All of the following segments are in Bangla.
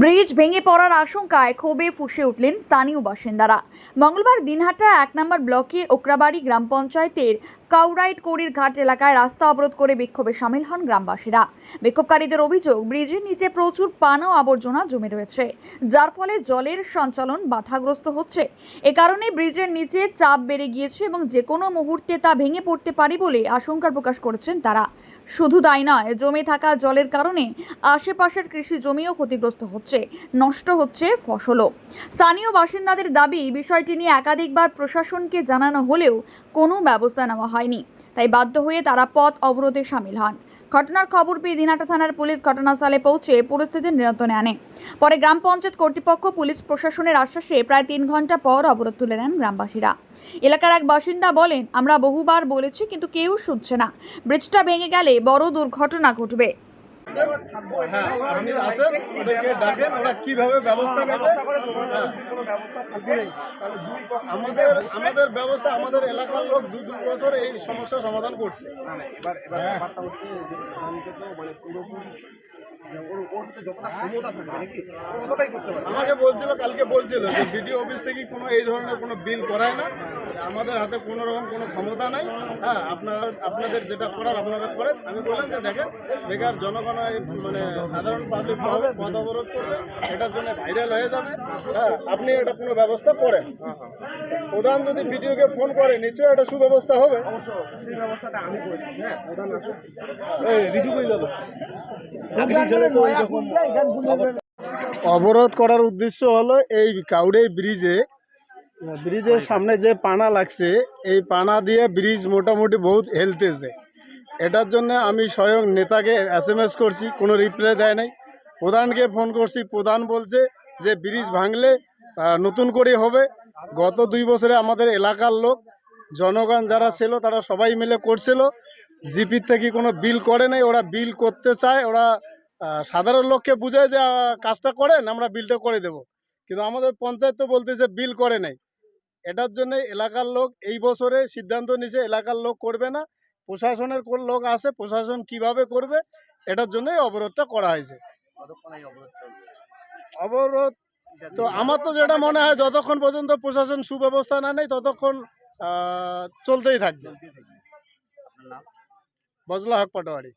ব্রিজ ভেঙে পড়ার আশঙ্কায় ক্ষোভে ফুঁসে উঠলেন স্থানীয় বাসিন্দারা। মঙ্গলবার দিনহাটা এক নম্বর ব্লকের ওকরাবাড়ি গ্রাম পঞ্চায়েতের কাউরাইট কড়ির ঘাট এলাকায় রাস্তা অবরোধ করে বিক্ষোভে সামিল হন গ্রামবাসীরা। বিক্ষোভকারীদের অভিযোগ, ব্রিজের নিচে প্রচুর পানা আবর্জনা জমে রয়েছে, যার ফলে জলের সঞ্চালন বাধাগ্রস্ত হচ্ছে। এ কারণে ব্রিজের নিচে চাপ বেড়ে গিয়েছে এবং যে কোনো মুহূর্তে তা ভেঙে পড়তে পারে বলে আশঙ্কা প্রকাশ করেছেন তারা। শুধু তাই নয়, জমে থাকা জলের কারণে আশেপাশের কৃষি জমিও ক্ষতিগ্রস্ত হচ্ছে। নষ্ট হচ্ছে ফসলও। স্থানীয় বাসিন্দাদের দাবি বিষয়টি নিয়ে একাধিকবার প্রশাসনকে জানানো হলেও কোনো ব্যবস্থা নেওয়া হয়নি। তাই বাধ্য হয়ে তারা পথ অবরোধে সামিল হন। ঘটনার খবর পেয়ে দিনহাটা থানার পুলিশ ঘটনাস্থলে পৌঁছে পরিস্থিতি নিয়ন্ত্রণে আনে। পরে গ্রাম পঞ্চায়েত কর্তৃপক্ষ, পুলিশ প্রশাসনের আশ্বাসে প্রায় তিন ঘণ্টা পর অবরোধ তুলে নেন গ্রামবাসীরা। এলাকার এক বাসিন্দা বলেন, আমরা বহুবার বলেছি, কিন্তু কেউ শুনছে না। ব্রিজটা ভেঙে গেলে বড় দুর্ঘটনা ঘটবে। হ্যাঁ ওদেরকে ডাকেন ওরা কীভাবে ব্যবস্থা নেবে? হ্যাঁ। আমাদের আমাদের ব্যবস্থা, আমাদের এলাকার লোক দু দু বছর এই সমস্যার সমাধান করছে। আমাকে বলছিল, কালকে বলছিল যে বিডিও অফিস থেকে কোনো এই ধরনের কোনো বিল করায় না। আমাদের হাতে কোনো রকম কোনো ক্ষমতা নাই। হ্যাঁ আপনার, আপনাদের যেটা করার, আপনারা করেন। আমি বললাম যে দেখেন, বেকার জনগণ মানে হয়ে আপনি এটা কোনো ব্যবস্থা করেন। প্রধান যদি ভিডিওকে ফোন করে, নিশ্চয়ই এটা সুব্যবস্থা হবে। অবরোধ করার উদ্দেশ্য হলো এই কাউড়ে ব্রিজে, ব্রিজের সামনে যে পানা লাগছে, এই পানা দিয়ে ব্রিজ মোটামুটি বহুত হেলতেছে এটার জন্য আমি স্বয়ং নেতাকে এস করছি, কোনো রিপ্লাই দেয় নাই। প্রধানকে ফোন করছি, প্রধান বলছে যে ব্রিজ ভাঙলে নতুন করে হবে। গত দুই বছরে আমাদের এলাকার লোক, জনগণ যারা ছিল, তারা সবাই মিলে করছিল। জিপির থেকে কোনো বিল করে নাই, ওরা বিল করতে চায়, ওরা সাধারণ লোককে বুঝায় যে কাজটা করেন, আমরা বিলটা করে দেব। কিন্তু আমাদের পঞ্চায়েত তো বলতেছে বিল করে নাই। এটার জন্য এলাকার লোক এই বছরে সিদ্ধান্ত নিছে, এলাকার লোক করবে না। প্রশাসনের কোন লোক আছে প্রশাসন কীভাবে করবে এটার জন্যই অবরোধটা করা হয়েছে। অবরোধ তো আমার তো যেটা মনে হয় যতক্ষণ পর্যন্ত প্রশাসন সুব্যবস্থা না নেই ততক্ষণ চলতেই থাকবে। বজলা হক পাটোয়ারি।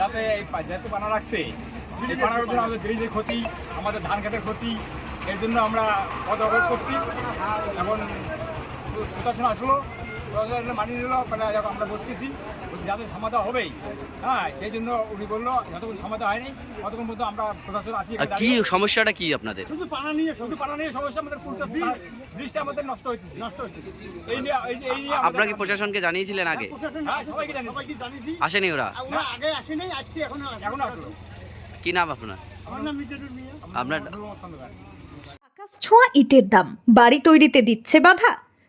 যাতে এই যেহেতু পানা রাখছে এই পানার জন্য আমাদের ব্রিজের ক্ষতি আমাদের ধান খেতের ক্ষতি এর জন্য আমরা পদ করছি। এখন প্রশাসন আসলো প্রশাসন মানিয়ে নিল মানে এখন আমরা বসতেছি। যাদের সমাধান হবেই। হ্যাঁ সেই জন্য উনি বলল যতক্ষণ সমাধান হয়নি ততক্ষণ পর্যন্ত আমরা প্রশাসন আসি কি সমস্যাটা কি আপনাদের? শুধু পানা নিয়ে শুধু পানা নিয়ে সমস্যা আমাদের পুরো ব্রিজ ব্রিজটা আমাদের নষ্ট হইতেছে। নষ্ট হচ্ছে এই নিয়ে এই যে- এই নিয়ে আপনারা কি প্রশাসনকে জানিয়েছিলেন আগে? হ্যাঁ সবাইকে জানিয়েছি। আসেনি ওরা? না, এখনও আসলো। কি নাম আপনার? আমার নাম মিজানুর মিয়া। আপনার আকাশ ছোঁয়া ইটের দাম। বাড়ি তৈরিতে দিচ্ছে বাধা।